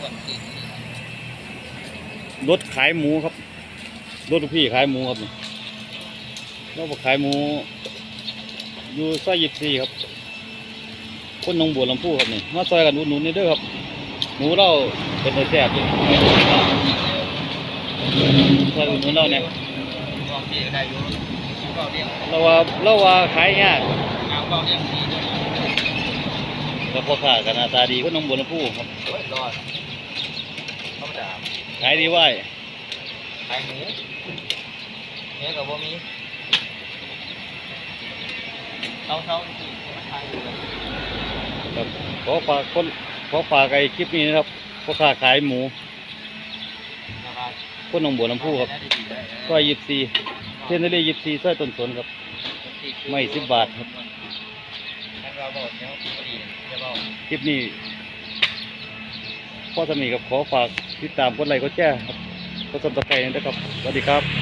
ควรกินรถขายหมูครับ รถลูกพี่ขายหมูครับนี่เราบอกขายหมูอยู่ซอยยิบสี่ครับ คนหนองบัวลำพูครับนี่มาซอยกันอุดหนุนนี่เด้วยครับ หมูเราเป็นตัวแซ่บอยู่ซอยอุดหนุนเราเนี่ยก็เลี้ยงได้อยู่ก็เลี้ยงเราว่าเราว่าขายยากเอาก็เลี้ยงดีด้วยแล้วพอขากันหน้าตาดีคนหนองบัวลำพูครับ โอ้ยรอดธรรมดาขายดีไหวขายหมูเนื้อกับบ่มีเท่าเท่าที่มาขายอยู่เลยครับขอฝากคนขอฝากไอ้คลิปนี้นะครับพอขาขายหมูนะครับคนหนองบัวลำพูครับซอยยิบสี่เส้นทะเลยิบสี่ซอยต้นสนครับ ไม่สิบบาทครับแล้วเราบอกเนี้ยพอดีจะบอกคลิปนี้พ่อสมีกับขอฝาก ติดตามกดไลค์กดแชร์ครับกดซับสไครต์นะครับสวัสดีครับ